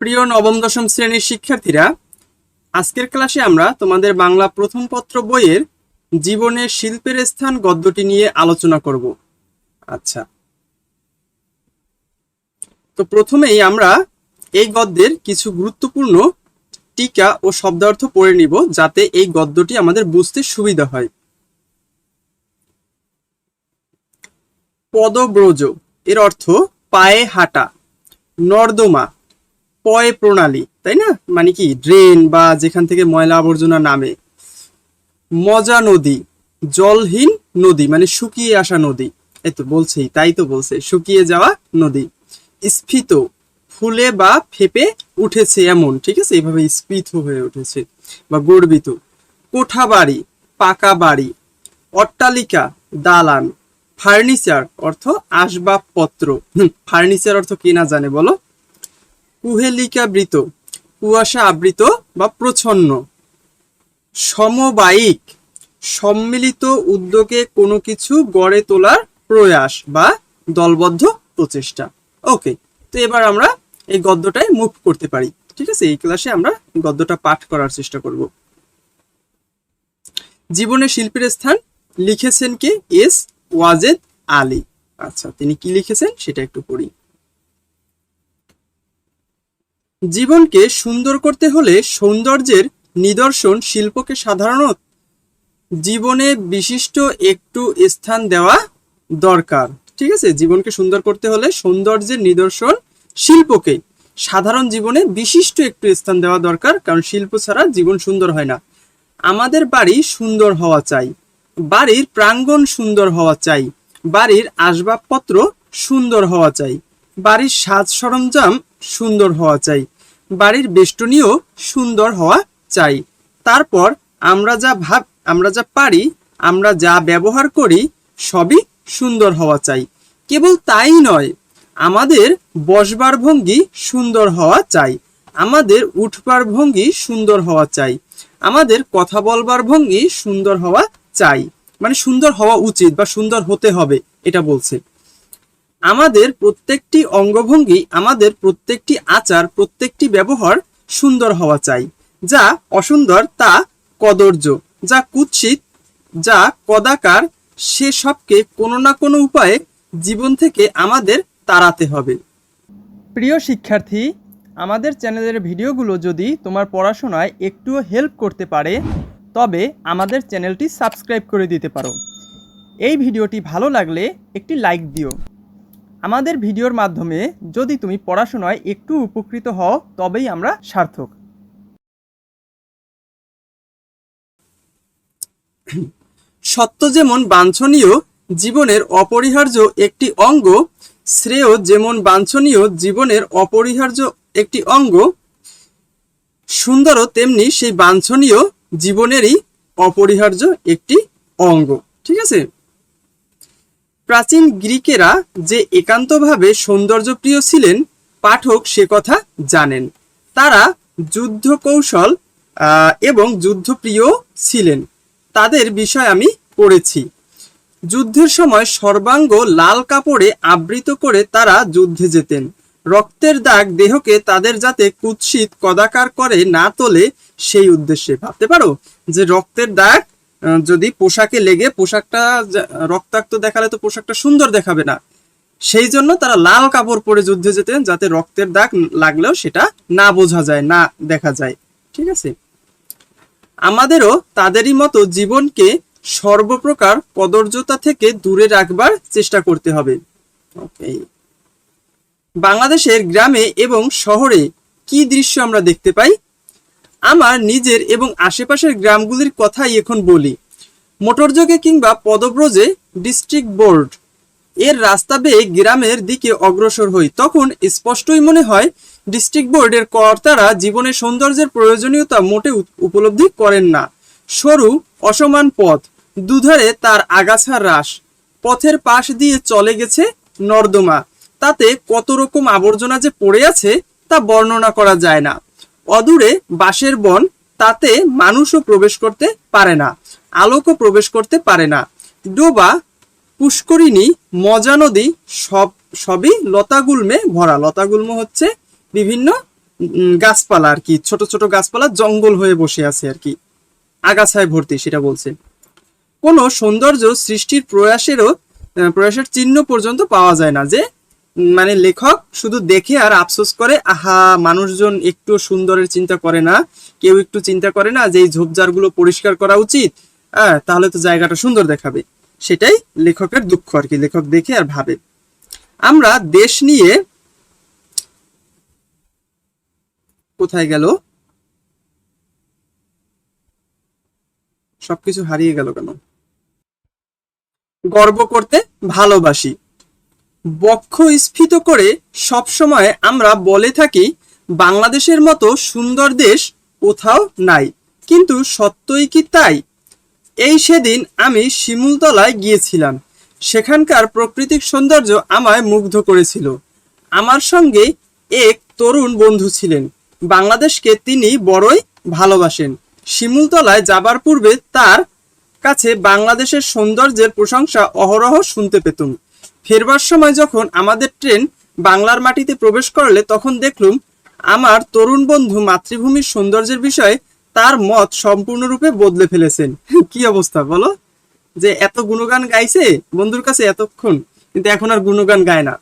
প্রিয় নবম, দশম শ্রেণির শিক্ষার্থীরা, আজকের ক্লাসে আমরা তোমাদের বাংলা প্রথম পত্র বইয়ের জীবনে শিল্পের স্থান গদ্যটি নিয়ে আলোচনা করব। আচ্ছা। তো প্রথমেই আমরা এই গদ্যের কিছু গুরুত্বপূর্ণ টিকা ও শব্দার্থ পড়ে নিব, যাতে এই গদ্যটি আমাদের বুঝতে সুবিধা হয়। পদব্রজ, এর অর্থ পায়ে হাঁটা, নর্দমা পয় প্রণালী, তাই না? মানে কি, ড্রেন বা যেখান থেকে ময়লা আবর্জনা নামে। মজা নদী, জলহীন নদী মানে শুকিয়ে আসা নদী। এই তো বলছেই, তাই তো বলছে, শুকিয়ে যাওয়া নদী। স্ফীত, ফুলে বা ফেপে উঠেছে এমন, ঠিক আছে? এইভাবে স্ফীত হয়ে উঠেছে। বা গর্বিত, কোঠা বাড়ি, পাকা বাড়ি, অট্টালিকা, দালান, ফার্নিচার, অর্থ আসবাবপত্র। ফার্নিচার অর্থ কি না জানে, বলো? কুহেলিকাবৃত কুয়াশা আবৃত বা প্রচ্ছন্ন। সমবায়িক, সম্মিলিত উদ্যোগে কোনো কিছু গড়ে তোলার প্রয়াস বা দলবদ্ধ প্রচেষ্টা। ওকে তো এবার আমরা এই গদ্যটায় মুভ করতে পারি। ঠিক আছে? এই ক্লাসে আমরা গদ্যটা পাঠ করার চেষ্টা করব। জীবনে শিল্পীর স্থান লিখেছেন কে? এস ওয়াজেদ আলী। আচ্ছা তিনি কি লিখেছেন? সেটা একটু পড়ি। জীবনকে সুন্দর করতে হলে সৌন্দর্যের নিদর্শন শিল্পকে সাধারণত জীবনে বিশিষ্ট একটু স্থান দেওয়া দরকার। ঠিক আছে? জীবনকে সুন্দর করতে হলে সৌন্দর্যের নিদর্শন শিল্পকে সাধারণ জীবনে বিশিষ্ট একটু স্থান দেওয়া দরকার, কারণ শিল্প ছাড়া জীবন সুন্দর হয় না। আমাদের বাড়ি সুন্দর হওয়া চাই। বাড়ির প্রাঙ্গণ সুন্দর হওয়া চাই। বাড়ির আসবাবপত্র সুন্দর হওয়া চাই। বাড়ির সাজ সরঞ্জাম সুন্দর হওয়া চাই। বাড়ির বেষ্টনীও সুন্দর হওয়া চাই। তারপর আমরা যা ভাব, আমরা যা পারি, আমরা যা ব্যবহার করি, সবই সুন্দর হওয়া চাই। কেবল তাই নয়, আমাদের বসবার ভঙ্গি সুন্দর হওয়া চাই। আমাদের উঠবার ভঙ্গি সুন্দর হওয়া চাই। আমাদের কথা বলবার ভঙ্গি সুন্দর হওয়া চাই। মানে সুন্দর হওয়া উচিত বা সুন্দর হতে হবে, এটা বলছে। আমাদের প্রত্যেকটি অঙ্গভঙ্গি, আমাদের প্রত্যেকটি আচার, প্রত্যেকটি ব্যবহার সুন্দর হওয়া চাই। যা অসুন্দর, তা কদর্য, যা কুৎসিত, যা কদাকার, সে সবকে কোনো না কোনো উপায়ে জীবন থেকে আমাদের তাড়াতে হবে। প্রিয় শিক্ষার্থী, আমাদের চ্যানেলের ভিডিওগুলো যদি তোমার পড়াশোনায় একটুও হেল্প করতে পারে, তবে আমাদের চ্যানেলটি সাবস্ক্রাইব করে দিতে পারো। এই ভিডিওটি ভালো লাগলে একটি লাইক দিও। আমাদের ভিডিওর মাধ্যমে যদি তুমি পড়াশোনায় একটু উপকৃত হও, তবেই আমরা সার্থক। সত্য যেমন বাঞ্ছনীয়, জীবনের অপরিহার্য একটি অঙ্গ, শ্রেয় যেমন বাঞ্ছনীয়, জীবনের অপরিহার্য একটি অঙ্গ, সুন্দরও তেমনি সেই বাঞ্ছনীয়, জীবনেরই অপরিহার্য একটি অঙ্গ। ঠিক আছে? প্রাচীন গ্রিকেরা যে একান্তভাবে সৌন্দর্যপ্রিয় ছিলেন, পাঠক সে কথা জানেন। তারা যুদ্ধ কৌশল এবং যুদ্ধপ্রিয় ছিলেন। তাদের বিষয় আমি পড়েছি। যুদ্ধের সময় সর্বাঙ্গ লাল কাপড়ে আবৃত করে তারা যুদ্ধে যেতেন। রক্তের দাগ দেহকে তাদের যাতে কুৎসিত, কদাকার করে না তোলে, সেই উদ্দেশ্যে। ভাবতে পারো যে রক্তের দাগ যদি পোশাকে লেগে পোশাকটা রক্তাক্ত দেখালে তো পোশাকটা সুন্দর দেখাবে না। সেই জন্য তারা লাল কাপড় পরে যুদ্ধে যেতেন যাতে রক্তের দাগ লাগলেও সেটা না বোঝা যায়, না দেখা যায়। ঠিক আছে? আমাদেরও তাদেরই মতো জীবনকে সর্বপ্রকার কদর্যতা থেকে দূরে রাখবার চেষ্টা করতে হবে। বাংলাদেশের গ্রামে এবং শহরে কি দৃশ্য আমরা দেখতে পাই? আমার নিজের এবং আশেপাশের গ্রামগুলির কথাই এখন বলি। মোটরযোগে কিংবা পদব্রজে ডিস্ট্রিক্ট বোর্ড এর রাস্তা বেয়ে গ্রামের দিকে অগ্রসর হই, তখন স্পষ্টই মনে হয় ডিস্ট্রিক্ট বোর্ডের কর্তারা জীবনের সৌন্দর্যের প্রয়োজনীয়তা মোটে উপলব্ধি করেন না। সরু, অসমান পথ, দুধারে তার আগাছা হ্রাস, পথের পাশ দিয়ে চলে গেছে নর্দমা। তাতে কত রকম আবর্জনা যে পড়ে আছে তা বর্ণনা করা যায় না। অদূরে বাঁশের বন, তাতে মানুষও প্রবেশ করতে পারে না, আলোকও প্রবেশ করতে পারে না। ডোবা, পুষ্করিণী, মজা নদী, সব, সবই লতাগুল্মে ভরা। লতাগুল্ম হচ্ছে বিভিন্ন গাছপালা আর কি, ছোট ছোট গাছপালা জঙ্গল হয়ে বসে আছে আর কি। আগাছায় ভর্তি, সেটা বলছে। কোনো সৌন্দর্য সৃষ্টির প্রয়াসেরও প্রয়াসের চিহ্ন পর্যন্ত পাওয়া যায় না যে মানে লেখক শুধু দেখে আর আফসোস করে, আহা, মানুষজন একটু সুন্দরের চিন্তা করে না। কেউ একটু চিন্তা করে না যে এই ঝোপঝাড়গুলো পরিষ্কার করা উচিত হ্যাঁ তাহলে তো জায়গাটা সুন্দর দেখাবে। সেটাই লেখকের দুঃখ আর কি, লেখক দেখে আর ভাবে। আমরা দেশ নিয়ে কোথায় গেল? সবকিছু হারিয়ে গেল কেন? গর্ব করতে ভালোবাসি। বক্ষ স্ফীত করে সবসময় আমরা বলে থাকি, বাংলাদেশের মতো সুন্দর দেশ কোথাও নাই। কিন্তু সত্যই কি তাই? এই সেদিন আমি শিমুলতলায় গিয়েছিলাম। সেখানকার প্রাকৃতিক সৌন্দর্য আমায় মুগ্ধ করেছিল। আমার সঙ্গে এক তরুণ বন্ধু ছিলেন। বাংলাদেশকে তিনি বড়ই ভালোবাসেন। শিমুলতলায় যাবার পূর্বে তার কাছে বাংলাদেশের সৌন্দর্যের প্রশংসা অহরহ শুনতে পেতুম। ফেরবার সময় যখন আমাদের ট্রেন বাংলার মাটিতে প্রবেশ করলে তখন দেখলুম আমার তরুণ বন্ধু মাতৃভূমির সৌন্দর্যের বিষয়ে তার মত সম্পূর্ণরূপে বদলে ফেলেছেন। কি অবস্থা বলো? যে এত গুণগান গাইছে বন্ধুর কাছে এতক্ষণ, কিন্তু এখন আর গুণগান গায় না।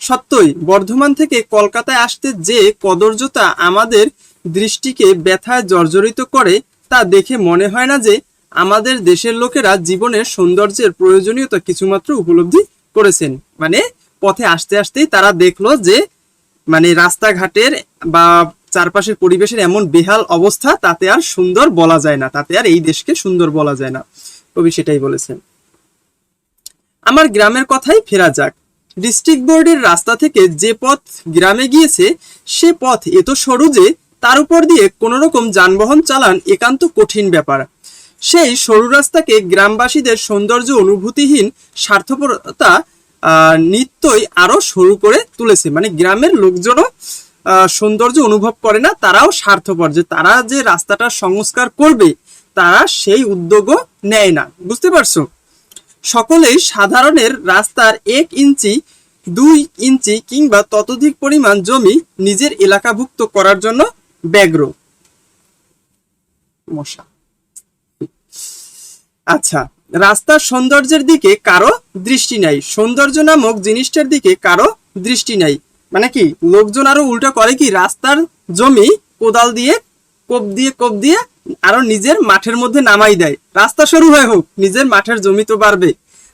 সত্যই, বর্ধমান থেকে কলকাতায় আসতে যে কদর্যতা আমাদের দৃষ্টিকে ব্যথায় জর্জরিত করে তা দেখে মনে হয় না যে আমাদের দেশের লোকেরা জীবনের সৌন্দর্যের প্রয়োজনীয়তা কিছুমাত্র উপলব্ধি করেছেন। মানে পথে আসতে আসতেই তারা দেখল যে মানে রাস্তাঘাটের বা চারপাশের পরিবেশের এমন বেহাল অবস্থা তাতে আর সুন্দর বলা যায় না, তাতে আর এই দেশকে সুন্দর বলা যায় না। কবি সেটাই বলেছেন। আমার গ্রামের কথাই ফেরা যাক। ডিস্ট্রিক্ট বোর্ডের রাস্তা থেকে যে পথ গ্রামে গিয়েছে, সে পথ এত সরু যে তার উপর দিয়ে কোনো রকম যানবাহন চালান একান্ত কঠিন ব্যাপার। সেই সরু রাস্তাকে গ্রামবাসীদের সৌন্দর্য অনুভূতিহীন স্বার্থপরতা নিত্যই আরও সরু করে তুলেছে। মানে গ্রামের লোকজনও সৌন্দর্য অনুভব করে না, তারাও স্বার্থপর যে তারা যে রাস্তাটা সংস্কার করবে, তারা সেই উদ্যোগও নেয় না। বুঝতে পারছ? সকলেই সাধারণের রাস্তার এক ইঞ্চি, দুই ইঞ্চি কিংবা ততোধিক পরিমাণ জমি নিজের এলাকাভুক্ত করার জন্য ব্যগ্র। মশা। আচ্ছা রাস্তার সৌন্দর্যের দিকে কারও দৃষ্টি নাই। সৌন্দর্য নামক জিনিসটার দিকে কারও দৃষ্টি নাই। মানে কি, লোকজন আরও উল্টো করে কি, রাস্তার জমি কোদাল দিয়ে, কোপ দিয়ে কোপ দিয়ে আরও নিজের মাঠের মধ্যে নামাই দেয়। রাস্তা শুরু হয়ে হোক, নিজের মাঠের জমি তো বাড়বে।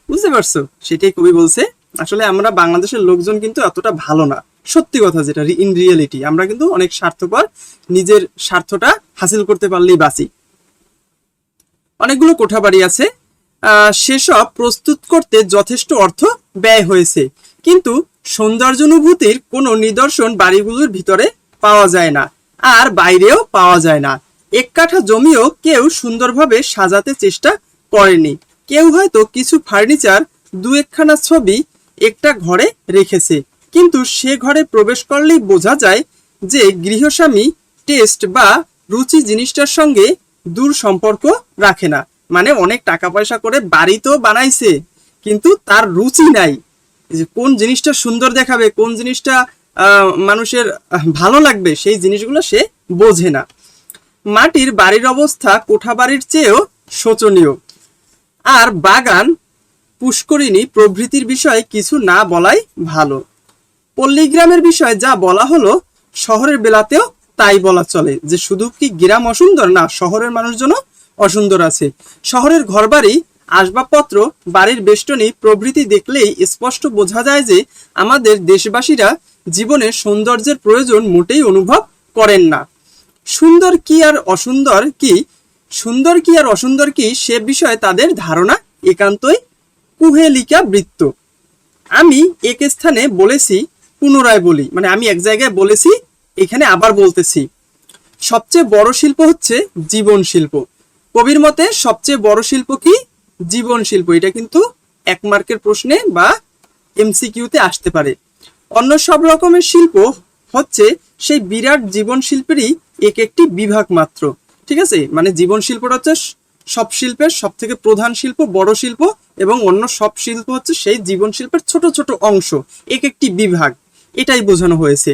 বুঝতে পারছ? সেটাই কবি বলছে। আসলে আমরা বাংলাদেশের লোকজন কিন্তু এতটা ভালো না। সত্যি কথা যেটা ইন রিয়েলিটি আমরা কিন্তু অনেক স্বার্থপর, নিজের স্বার্থটা হাসিল করতে পারলেই বাঁচি। অনেকগুলো কোঠাবাড়ি আছে। সেসব প্রস্তুত করতে যথেষ্ট অর্থ ব্যয় হয়েছে। কিন্তু সৌন্দর্যানুভূতির কোনো নিদর্শন বাড়িগুলোর ভিতরে পাওয়া যায় না আর বাইরেও পাওয়া যায় না। এক কাঠা জমিও কেউ সুন্দরভাবে সাজাতে চেষ্টা করেনি। কেউ হয়তো কিছু ফার্নিচার দু একখানা ছবি একটা ঘরে রেখেছে। কিন্তু সে ঘরে প্রবেশ করলেই বোঝা যায় যে গৃহস্বামী টেস্ট বা রুচি জিনিসটার সঙ্গে দূর সম্পর্ক রাখে না। মানে অনেক টাকা পয়সা করে বাড়ি তো বানাইছে, কিন্তু তার রুচি নাই। যে কোন জিনিসটা সুন্দর দেখাবে, কোন জিনিসটা মানুষের ভালো লাগবে, সেই জিনিসগুলো সে বোঝে না। মাটির বাড়ির অবস্থা কোঠা বাড়ির চেয়েও শোচনীয়। আর বাগান, পুষ্করিণী প্রভৃতির বিষয়ে কিছু না বলাই ভালো। পল্লীগ্রামের বিষয়ে যা বলা হলো, শহরের বেলাতেও তাই বলা চলে যে শুধু কি গ্রাম অসুন্দর না শহরের মানুষজনও অসুন্দর আছে। শহরের ঘরবাড়ি, আসবাবপত্র, বাড়ির বেষ্টনী প্রভৃতি দেখলেই স্পষ্ট বোঝা যায় যে আমাদের দেশবাসীরা জীবনে সৌন্দর্যের প্রয়োজন মোটেই অনুভব করেন না। সুন্দর কি আর অসুন্দর কি? সুন্দর কি আর অসুন্দর কি? সে বিষয়ে তাদের ধারণা একান্তই কুহেলিকা বৃত্ত। আমি এক স্থানে বলেছি, পুনরায় বলি মানে আমি এক জায়গায় বলেছি এখানে আবার বলতেছি, সবচেয়ে বড় শিল্প হচ্ছে জীবন শিল্প। কবির মতে সবচেয়ে বড় শিল্প কি? জীবন শিল্প। এটা কিন্তু এক মার্কের প্রশ্নে বা এমসিকিউতে আসতে পারে। অন্য সব রকমের শিল্প হচ্ছে সেই বিরাট জীবন শিল্পেরই এক একটি বিভাগ মাত্র। ঠিক আছে? মানে জীবন শিল্পটা হচ্ছে সব শিল্পের সব থেকে প্রধান শিল্প, বড় শিল্প এবং অন্য সব শিল্প হচ্ছে সেই জীবন শিল্পের ছোট ছোট অংশ, এক একটি বিভাগ। এটাই বোঝানো হয়েছে।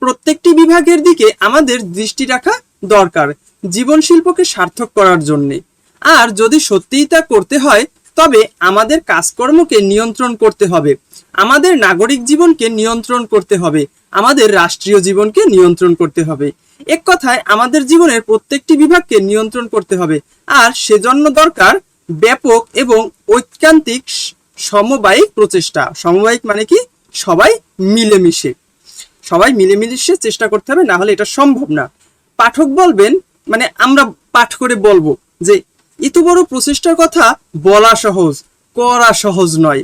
প্রত্যেকটি বিভাগের দিকে আমাদের দৃষ্টি রাখা দরকার জীবন শিল্পকে সার্থক করার জন্যে। আর যদি সত্যিই তা করতে হয়, তবে আমাদের কাজকর্মকে নিয়ন্ত্রণ করতে হবে। আমাদের নাগরিক জীবনকে নিয়ন্ত্রণ করতে হবে। আমাদের রাষ্ট্রীয় জীবনকে নিয়ন্ত্রণ করতে হবে। এক কথায়, আমাদের জীবনের প্রত্যেকটি বিভাগকে নিয়ন্ত্রণ করতে হবে। আর সেজন্য দরকার ব্যাপক এবং ঐকান্তিক সমবায়িক প্রচেষ্টা। সমবায়িক মানে কি? সবাই মিলেমিশে। সবাই মিলেমিশে চেষ্টা করতে হবে, না হলে এটা সম্ভব না। পাঠক বলবেন মানে আমরা পাঠ করে বলব যে, এত বড় প্রচেষ্টার কথা বলা সহজ, করা সহজ নয়।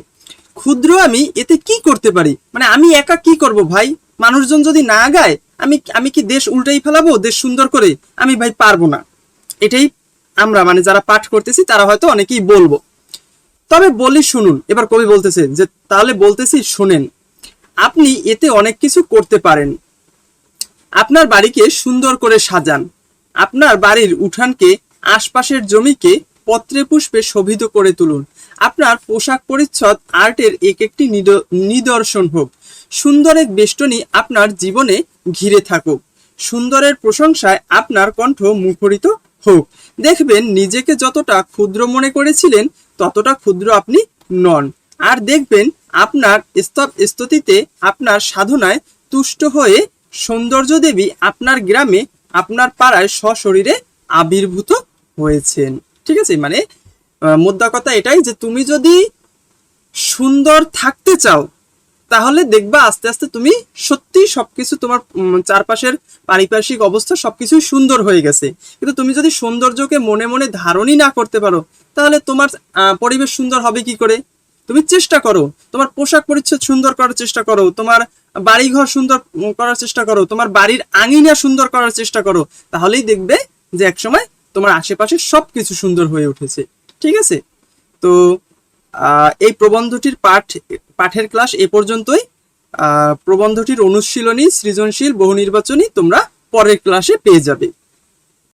ক্ষুদ্র আমি এতে কি করতে পারি? মানে আমি একা কি করব ভাই? মানুষজন যদি না গায়, আমি আমি কি দেশ উল্টাই ফেলাবো, দেশ সুন্দর করে? আমি ভাই পারব না। এটাই আমরা মানে যারা পাঠ করতেছি, তারা হয়তো অনেকেই বলব। তবে বলি শুনুন, এবার কবি বলতেছে যে, তাহলে বলতেছি শুনেন। আপনি এতে অনেক কিছু করতে পারেন। আপনার বাড়িকে সুন্দর করে সাজান। আপনার বাড়ির উঠানকে, আশপাশের জমিকে পত্রে পুষ্পে শোভিত করে তুলুন। আপনার পোশাক পরিচ্ছদ আর্টের এক একটি নিদ- নিদর্শন হোক। সুন্দর এক বেষ্টনী আপনার জীবনে ঘিরে থাকুক। সুন্দরের প্রশংসায় আপনার কণ্ঠ মুখরিত হোক। দেখবেন, নিজেকে যতটা ক্ষুদ্র মনে করেছিলেন, ততটা ক্ষুদ্র আপনি নন। আর দেখবেন আপনার স্তব স্তুতিতে আপনার সাধনায় তুষ্ট হয়ে সৌন্দর্য দেবী আপনার গ্রামে আপনার পাড়ায় সশরীরে আবির্ভূত হয়েছেন। ঠিক আছে? মানে মোদ্দা কথা এটাই যে তুমি যদি সুন্দর থাকতে চাও, তাহলে দেখবা আস্তে আস্তে তুমি সত্যি সবকিছু তোমার চারপাশের পারিপার্শ্বিক অবস্থা সবকিছু সুন্দর হয়ে গেছে। কিন্তু তুমি যদি সৌন্দর্যকে মনে মনে ধারণই না করতে পারো, তাহলে তোমার পরিবেশ সুন্দর হবে কি করে? তুমি চেষ্টা করো। তোমার পোশাক পরিচ্ছদ সুন্দর করার চেষ্টা করো। তোমার বাড়িঘর সুন্দর করার চেষ্টা করো। তোমার বাড়ির আঙিনা সুন্দর করার চেষ্টা করো। তাহলেই দেখবে যে একসময় তোমার আশেপাশে সবকিছু সুন্দর হয়ে উঠেছে। ঠিক আছে? তো এই প্রবন্ধটির পাঠ, পাঠের ক্লাস এ পর্যন্তই। প্রবন্ধটির অনুশীলনী সৃজনশীল, বহু নির্বাচনী তোমরা পরের ক্লাসে পেয়ে যাবে।